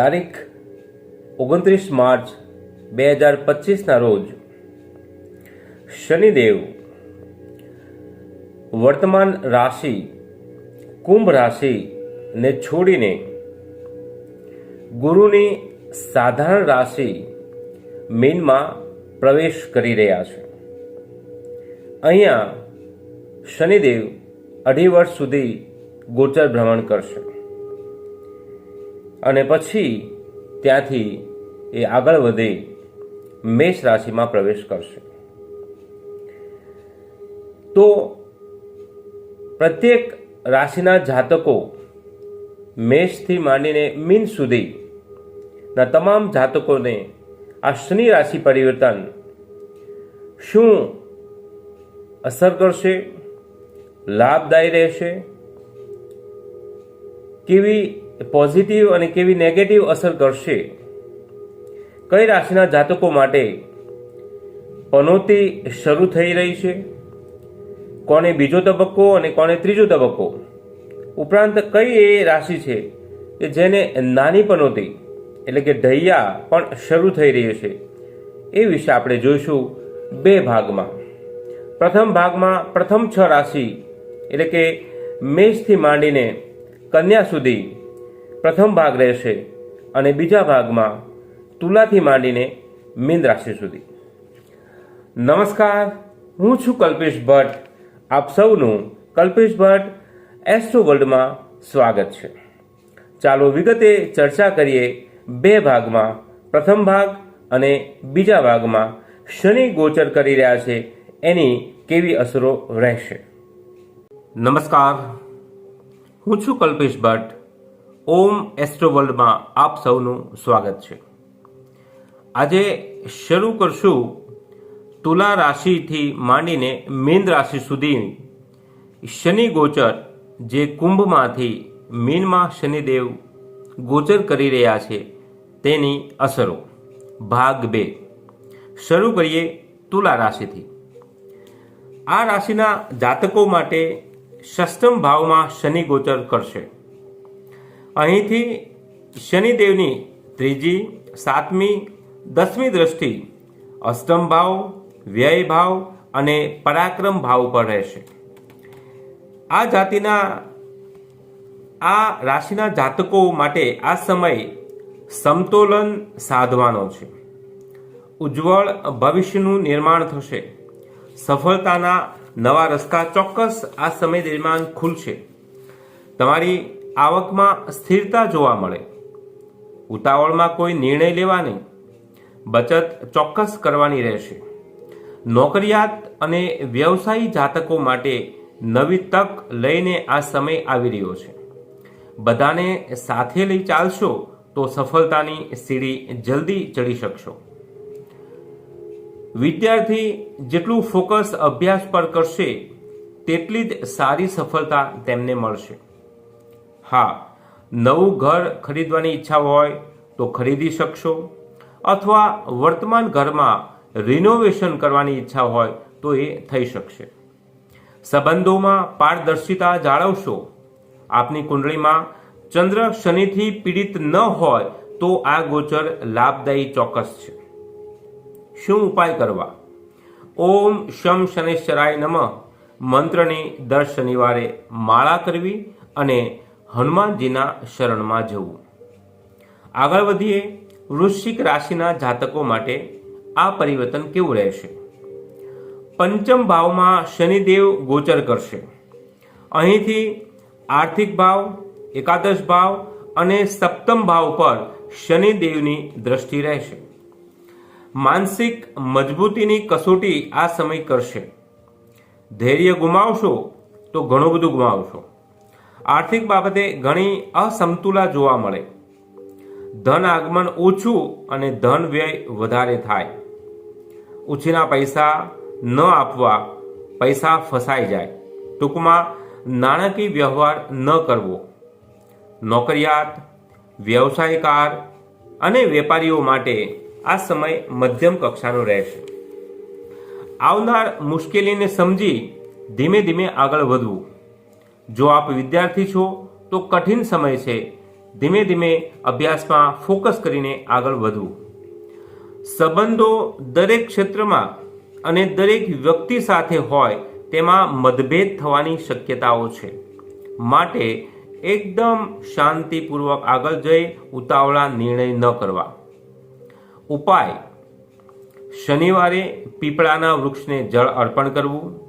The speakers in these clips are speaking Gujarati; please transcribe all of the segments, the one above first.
તારીખ ઓગણત્રીસ માર્ચ બે હજાર પચીસના રોજ શનિદેવ વર્તમાન રાશિ, કુંભ રાશિને છોડીને ગુરુની સાધારણ રાશિ મીનમાં પ્રવેશ કરી રહ્યા છે. અહીંયા શનિદેવ અઢી વર્ષ સુધી ગોચર ભ્રમણ કરશે. અને પછી ત્યાંથી એ આગળ વધી મેષ રાશિમાં પ્રવેશ કરશે. તો પ્રત્યેક રાશિના જાતકો મેષથી માંડીને મીન સુધીના તમામ જાતકોને આ શનિ રાશિ પરિવર્તન શું અસર કરશે, લાભદાયી રહેશે, કેવી પોઝિટિવ અને કેવી નેગેટિવ અસર કરશે? કઈ રાશિના જાતકો માટે પનોતી શરૂ થઈ રહી છે? કોને બીજો તબક્કો અને કોને ત્રીજો તબક્કો? ઉપરાંત કઈ એ રાશિ છે કે જેને નાની પનોતી, એટલે કે ઢૈયા પણ શરૂ થઈ રહી છે? એ વિશે આપણે જોઈશું બે ભાગમાં. પ્રથમ ભાગમાં પ્રથમ છ રાશિ, એટલે કે મેષથી માંડીને કન્યા સુધી પ્રથમ ભાગ રહેશે અને બીજા ભાગમાં તુલાથી માંડીને મીન રાશિ સુધી. નમસ્કાર, હું છું કલ્પેશ ભટ્ટ. આપ સૌનું કલ્પેશ ભટ્ટ એસ્ટ્રો વર્લ્ડમાં સ્વાગત છે. ચાલો વિગતે ચર્ચા કરીએ બે ભાગમાં. પ્રથમ ભાગ અને બીજા ભાગમાં શનિ ગોચર કરી રહ્યા છે, એની કેવી અસરો રહેશે? નમસ્કાર, હું છું કલ્પેશ ભટ્ટ. ઓમ એસ્ટ્રો વર્લ્ડમાં આપ સૌનું સ્વાગત છે. આજે શરૂ કરશું તુલા રાશિથી માંડીને મીન રાશિ સુધી શનિ ગોચર, જે કુંભમાંથી મીનમાં શનિદેવ ગોચર કરી રહ્યા છે, તેની અસરો. ભાગ બે. શરૂ કરીએ તુલા રાશિથી. આ રાશિના જાતકો માટે સષ્ટમ ભાવમાં શનિ ગોચર કરશે. અહીંથી શનિદેવની ત્રીજી, સાતમી, દસમી દ્રષ્ટિ અષ્ટમ ભાવ, વ્યય ભાવ અને પરાક્રમ ભાવ પર રહેશે. આ જાતિના, આ રાશિના જાતકો માટે આ સમય સમતોલન સાધવાનો છે. ઉજ્જવળ ભવિષ્યનું નિર્માણ થશે. સફળતાના નવા રસ્તા ચોક્કસ આ સમય દરમિયાન ખુલશે. તમારી આવકમાં સ્થિરતા જોવા મળે. ઉતાવળમાં કોઈ નિર્ણય લેવા નહીં બચત ચોક્કસ કરવાની રહેશે. નોકરિયાત અને વ્યવસાયી જાતકો માટે નવી તક લઈને આ સમય આવી રહ્યો છે. બધાને સાથે લઈ ચાલશો તો સફળતાની સીડી જલ્દી ચડી શકશો. વિદ્યાર્થી જેટલું ફોકસ અભ્યાસ પર કરશે, તેટલી જ સારી સફળતા તેમને મળશે. હા, નવું ઘર ખરીદવાની ઈચ્છા હોય તો ખરીદી શકશો. અથવા વર્તમાન ઘરમાં રિનોવેશન કરવાની ઈચ્છા હોય તો એ થઈ શકશે. સંબંધોમાં પારદર્શિતા જાળવશો. આપની કુંડળીમાં ચંદ્ર શનિથી પીડિત ન હોય તો આ ગોચર લાભદાયી ચોક્કસ છે. શું ઉપાય કરવા? ઓમ શમ શનેશ્વરાય નમઃ. મંત્રની દર શનિવારે માળા કરવી અને હનુમાનજીના શરણમાં જવું. આગળ વધીએ, વૃશ્ચિક રાશિના જાતકો માટે આ પરિવર્તન કેવું રહેશે? પંચમ ભાવમાં શનિદેવ ગોચર કરશે. અહીંથી આર્થિક ભાવ, એકાદશ ભાવ અને સપ્તમ ભાવ પર શનિદેવની દ્રષ્ટિ રહેશે. માનસિક મજબૂતીની કસોટી આ સમય કરશે. ધૈર્ય ગુમાવશો તો ઘણું બધું ગુમાવશો. આર્થિક બાબતે ઘણી અસમતુલા જોવા મળે. ધન આગમન ઓછું અને ધન વ્યય વધારે થાય. ઉછીના પૈસા ન આપવા પૈસા ફસાઈ જાય. ટૂંકમાં, નાણાકીય વ્યવહાર ન કરવો. નોકરિયાત, વ્યવસાયકાર અને વેપારીઓ માટે આ સમય મધ્યમ કક્ષાનો રહેશે. આવનાર મુશ્કેલીને સમજી ધીમે ધીમે આગળ વધવું. જો આપ વિદ્યાર્થી છો, તો કઠિન સમય છે. ધીમે ધીમે અભ્યાસમાં ફોકસ કરીને આગળ વધવું. સંબંધો દરેક ક્ષેત્રમાં અને દરેક વ્યક્તિ સાથે હોય, તેમાં મતભેદ થવાની શક્યતાઓ છે. માટે એકદમ શાંતિપૂર્વક આગળ જઈ ઉતાવળા નિર્ણય ન કરવા. ઉપાય. શનિવારે પીપળાના વૃક્ષને જળ અર્પણ કરવું.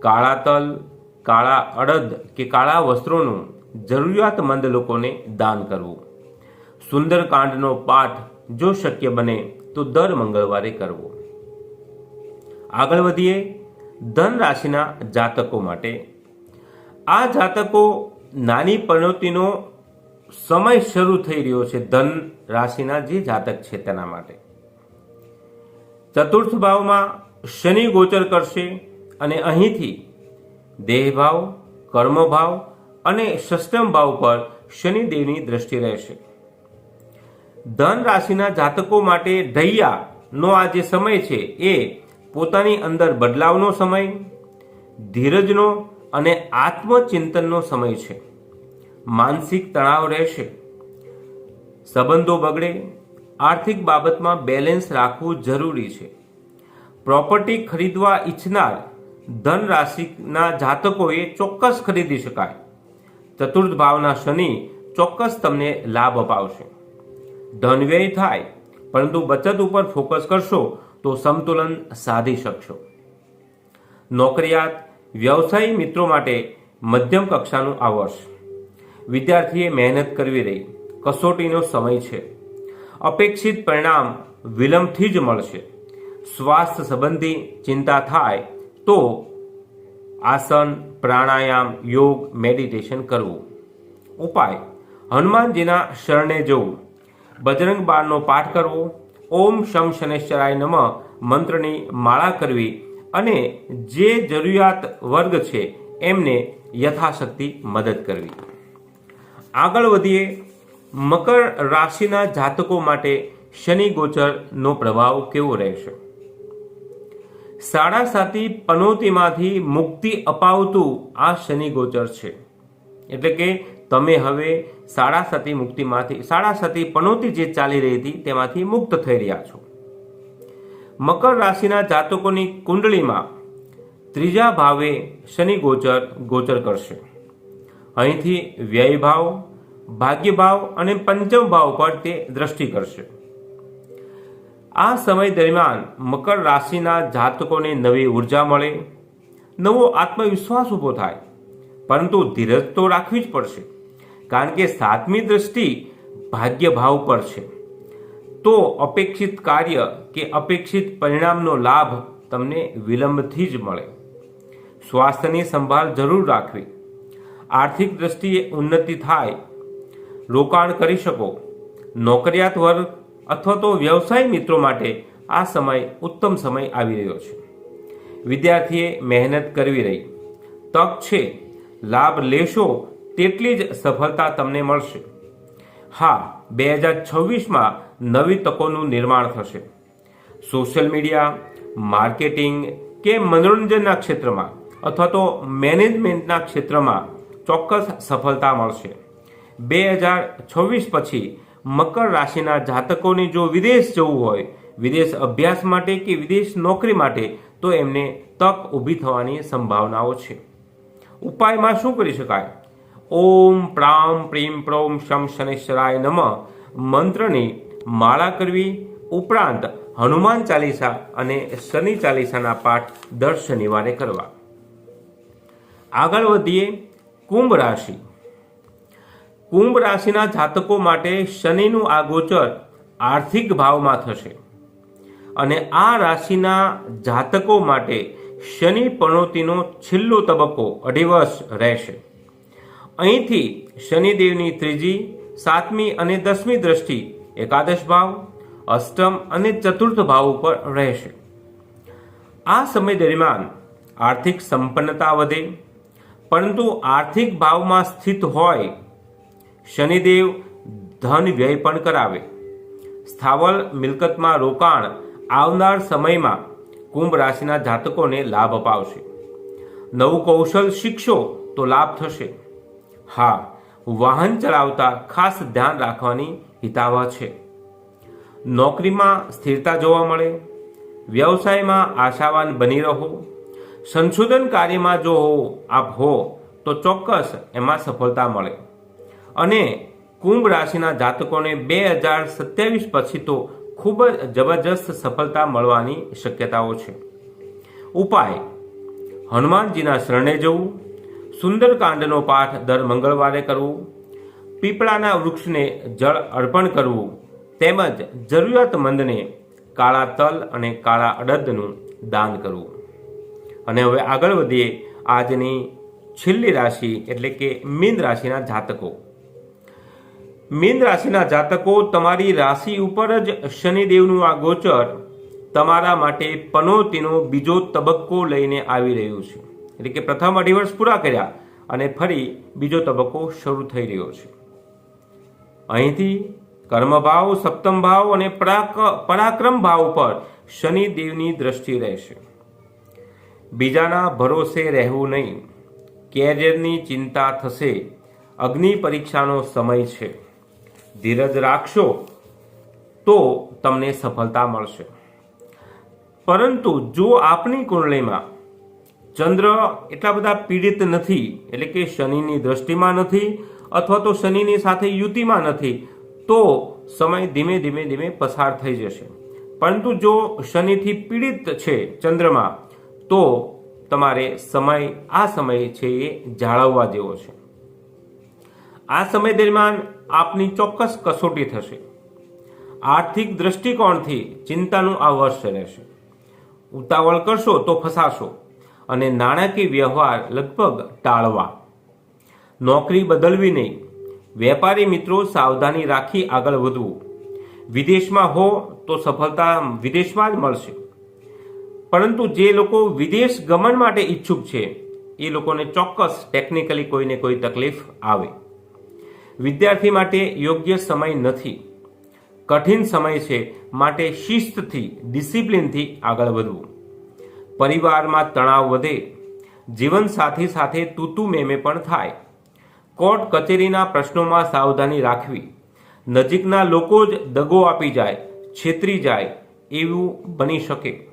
કાળા તલ કાળા અડદ કે કાળા વસ્ત્રોનું જરૂરિયાતમંદ લોકોને દાન કરવું. સુંદરકાંડનો પાઠ જો શક્ય બને તો દર મંગળવારે કરવો. આગળ વધીએ ધન રાશિના જાતકો માટે. આ જાતકો નાની પરિણતિનો સમય શરૂ થઈ રહ્યો છે ધન રાશિના જે જાતક છે તેના માટે. ચતુર્થ ભાવમાં શનિ ગોચર કરશે અને અહીંથી દેહભાવ, કર્મભાવ અને સસ્તમ ભાવ પર શનિદેવની દ્રષ્ટિ રહેશે. ધન રાશિના જાતકો માટે ઢૈયાનો આ જે સમય છે એ પોતાની અંદર બદલાવનો સમય, ધીરજનો અને આત્મચિંતનનો સમય છે. માનસિક તણાવ રહેશે. સંબંધો બગડે. આર્થિક બાબતમાં બેલેન્સ રાખવું જરૂરી છે. પ્રોપર્ટી ખરીદવા ઈચ્છનાર ધન રાશિના જાતકોએ ચોક્કસ ખરીદી શકાય. ચતુર્થ ભાવના શનિ ચોક્કસ તમને લાભ અપાવશે. ધન વ્યય થાય, પરંતુ બચત ઉપર ફોકસ કરશો તો સંતુલન સાધી શકશો. નોકરિયાત, વ્યવસાયી મિત્રો માટે મધ્યમ કક્ષાનું આ વર્ષ. વિદ્યાર્થીએ મહેનત કરવી રહી. કસોટીનો સમય છે. અપેક્ષિત પરિણામ વિલંબથી જ મળશે. સ્વાસ્થ્ય સંબંધી ચિંતા થાય તો આસન, પ્રાણાયામ, યોગ, મેડિટેશન કરવું. ઉપાય. હનુમાનજીના શરણે જવું. બજરંગ બાણનો પાઠ કરવો. ઓમ શમ શનેશ્વરાય નમ. મંત્રની માળા કરવી અને જે જરૂરિયાત વર્ગ છે એમને યથાશક્તિ મદદ કરવી. આગળ વધીએ. મકર રાશિના જાતકો માટે શનિ ગોચરનો પ્રભાવ કેવો રહેશે? સાડા સાતી પનોતીમાંથી મુક્તિ અપાવતું આ શનિ ગોચર છે. એટલે કે તમે હવે સાડા સાતી મુક્તિમાંથી, સાડા સાતી પનોતી જે ચાલી રહી હતી તેમાંથી મુક્ત થઈ રહ્યા છો. મકર રાશિના જાતકોની કુંડળીમાં ત્રીજા ભાવે શનિ ગોચર ગોચર કરશે. અહીંથી વ્યય ભાવ, ભાગ્ય ભાવ અને પંચમ ભાવ પર તે દ્રષ્ટિ કરશે. આ સમય દરમિયાન મકર રાશિના જાતકોને નવી ઊર્જા મળે, નવો આત્મવિશ્વાસ ઊભો થાય. પરંતુ ધીરજ તો રાખવી જ પડશે, કારણ કે સાતમી દ્રષ્ટિ ભાગ્ય ભાવ પર છે. તો અપેક્ષિત કાર્ય કે અપેક્ષિત પરિણામનો લાભ તમને વિલંબથી જ મળે. સ્વાસ્થ્યની સંભાળ જરૂર રાખવી. આર્થિક દ્રષ્ટિએ ઉન્નતિ થાય. રોકાણ કરી શકો. નોકરિયાત વર્ગ અથવા તો વ્યવસાય મિત્રો માટે આ સમય ઉત્તમ સમય આવી રહ્યો છે. વિદ્યાર્થીએ મહેનત કરવી રહી. તક છે. લાભ લેશો તેટલી જ સફળતા તમને મળશે. હા, બે હજાર છવ્વીસમાં નવી તકોનું નિર્માણ થશે. સોશિયલ મીડિયા, માર્કેટિંગ કે મનોરંજનના ક્ષેત્રમાં અથવા તો મેનેજમેન્ટના ક્ષેત્રમાં ચોક્કસ સફળતા મળશે. બે હજાર છવ્વીસ પછી મકર રાશિના જાતકોને જો વિદેશ જવું હોય, વિદેશ અભ્યાસ માટે કે વિદેશ નોકરી માટે, તો એમને તક ઊભી થવાની સંભાવનાઓ છે. ઉપાયમાં શું કરી શકાય? ઓમ પ્રામ પ્રેમ પ્રોમ શમ શનેશ્વરાય નમ. મંત્રની માળા કરવી, ઉપરાંત હનુમાન ચાલીસા અને શનિ ચાલીસાના પાઠ દર શનિવારે કરવા. આગળ વધીએ, કુંભ રાશિ. કુંભ રાશિના જાતકો માટે શનિનું આ ગોચર આર્થિક ભાવમાં થશે. અને આ રાશિના જાતકો માટે શનિ પણોતીનો છેલ્લો તબક્કો અઢી વર્ષ રહેશે. અહીંથી શનિદેવની ત્રીજી, સાતમી અને દસમી દ્રષ્ટિ એકાદશ ભાવ, અષ્ટમ અને ચતુર્થ ભાવ ઉપર રહેશે. આ સમય દરમિયાન આર્થિક સંપન્નતા વધે, પરંતુ આર્થિક ભાવમાં સ્થિત હોય શનિદેવ ધન વ્યય પણ કરાવે. સ્થાવર મિલકતમાં રોકાણ આવનાર સમયમાં કુંભ રાશિના જાતકોને લાભ અપાવશે. નવું કૌશલ શીખશો તો લાભ થશે. હા, વાહન ચલાવતા ખાસ ધ્યાન રાખવાની હિતાવહ છે. નોકરીમાં સ્થિરતા જોવા મળે. વ્યવસાયમાં આશાવાન બની રહો. સંશોધન કાર્યમાં જો આપ હો, તો ચોક્કસ એમાં સફળતા મળે. અને કુંભ રાશિના જાતકોને બે હજાર સત્યાવીસ પછી તો ખૂબ જ જબરજસ્ત સફળતા મળવાની શક્યતાઓ છે. ઉપાય. હનુમાનજીના શરણે જવું, સુંદરકાંડનો પાઠ દર મંગળવારે કરવું, પીપળાના વૃક્ષને જળ અર્પણ કરવું, તેમજ જરૂરિયાતમંદને કાળા તલ અને કાળા અડદનું દાન કરવું. અને હવે આગળ વધીએ આજની છેલ્લી રાશિ એટલે કે મીન રાશિના જાતકો. મીન રાશિના જાતકો તમારી રાશિ ઉપર જ શનિદેવનું આ ગોચર તમારા માટે પનોતીનો બીજો તબક્કો લઈને આવી રહ્યું છે. એટલે કે પ્રથમ અઢી વર્ષ પૂરા કર્યા અને ફરી બીજો તબક્કો શરૂ થઈ રહ્યો છે. અહીંથી કર્મભાવ સપ્તમ ભાવ અને પરાક- પરાક્રમ ભાવ પર શનિદેવની દ્રષ્ટિ રહેશે. બીજાના ભરોસે રહેવું નહીં. કેરિયરની ચિંતા થશે. અગ્નિ પરીક્ષાનો સમય છે. ધીરજ રાખશો તો તમને સફળતા મળશે. પરંતુ જો આપની કુંડળીમાં ચંદ્ર એટલા બધા પીડિત નથી, એટલે કે શનિની દ્રષ્ટિમાં નથી, અથવા તો શનિની સાથે યુતિમાં નથી, તો સમય ધીમે ધીમે ધીમે પસાર થઈ જશે. પરંતુ જો શનિથી પીડિત છે ચંદ્રમાં, તો તમારે સમય, આ સમય છે એ જાળવવા જેવો છે. આ સમય દરમિયાન આપની ચોક્કસ કસોટી થશે. આર્થિક દ્રષ્ટિકોણથી ચિંતાનું આ વર્ષ રહેશે. ઉતાવળ કરશો તો ફસાશો અને નાણાકીય વ્યવહાર લગભગ ટાળવા. નોકરી બદલવી નહીં. વેપારી મિત્રો સાવધાની રાખી આગળ વધવું. વિદેશમાં હો તો સફળતા વિદેશમાં જ મળશે. પરંતુ જે લોકો વિદેશ ગમન માટે ઈચ્છુક છે, એ લોકોને ચોક્કસ ટેકનિકલી કોઈને કોઈ તકલીફ આવે. વિદ્યાર્થી માટે યોગ્ય સમય નથી. કઠિન સમય છે માટે શિસ્તથી, ડિસિપ્લિનથી આગળ વધવું. પરિવારમાં તણાવ વધે. જીવનસાથી સાથે તૂતુ મેમે પણ થાય. કોર્ટ કચેરીના પ્રશ્નોમાં સાવધાની રાખવી. નજીકના લોકો જ દગો આપી જાય, છેતરી જાય એવું બની શકે.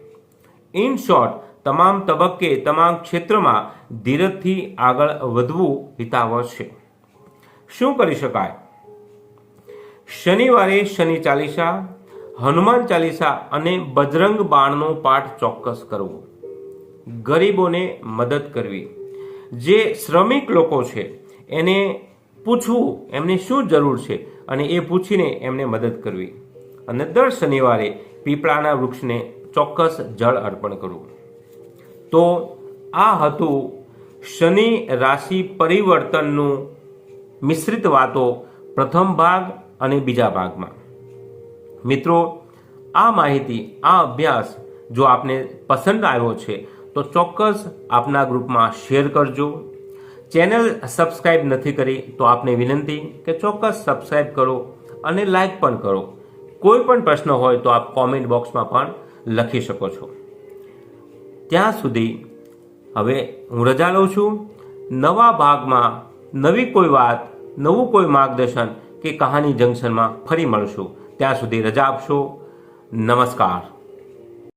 ઇન શોર્ટ, તમામ તબક્કે તમામ ક્ષેત્રમાં ધીરજથી આગળ વધવું હિતાવહ છે. શું કરી શકાય? શનિવારે શનિ ચાલીસા, હનુમાન ચાલીસા અને બજરંગ બાણનો પાઠ ચોક્કસ કરવો. ગરીબોને મદદ કરવી. જે શ્રમિક લોકો છે, એને પૂછવું એમને શું જરૂર છે અને એ પૂછીને એમને મદદ કરવી. અને દર શનિવારે પીપળાના વૃક્ષને ચોક્કસ જળ અર્પણ કરવું. તો આ હતું શનિ રાશિ પરિવર્તનનું મિશ્રિત વાતો પ્રથમ ભાગ અને બીજા ભાગમાં. મિત્રો, આ માહિતી, આ અભ્યાસ જો આપને પસંદ આવ્યો છે, તો ચોક્કસ આપના ગ્રુપમાં શેર કરજો. ચેનલ સબસ્ક્રાઈબ નથી કરી, તો આપને વિનંતી કે ચોક્કસ સબસ્ક્રાઈબ કરો અને લાઈક પણ કરો. કોઈ પણ પ્રશ્ન હોય તો આપ કોમેન્ટ બોક્સમાં પણ લખી શકો છો. ત્યાં સુધી હવે હું રજા લઉં છું. નવા ભાગમાં નવી કોઈ વાત, નવું કોઈ માર્ગદર્શન કે કહાની જંકશનમાં ફરી મળશું. ત્યાં સુધી રજા આપશો. નમસ્કાર.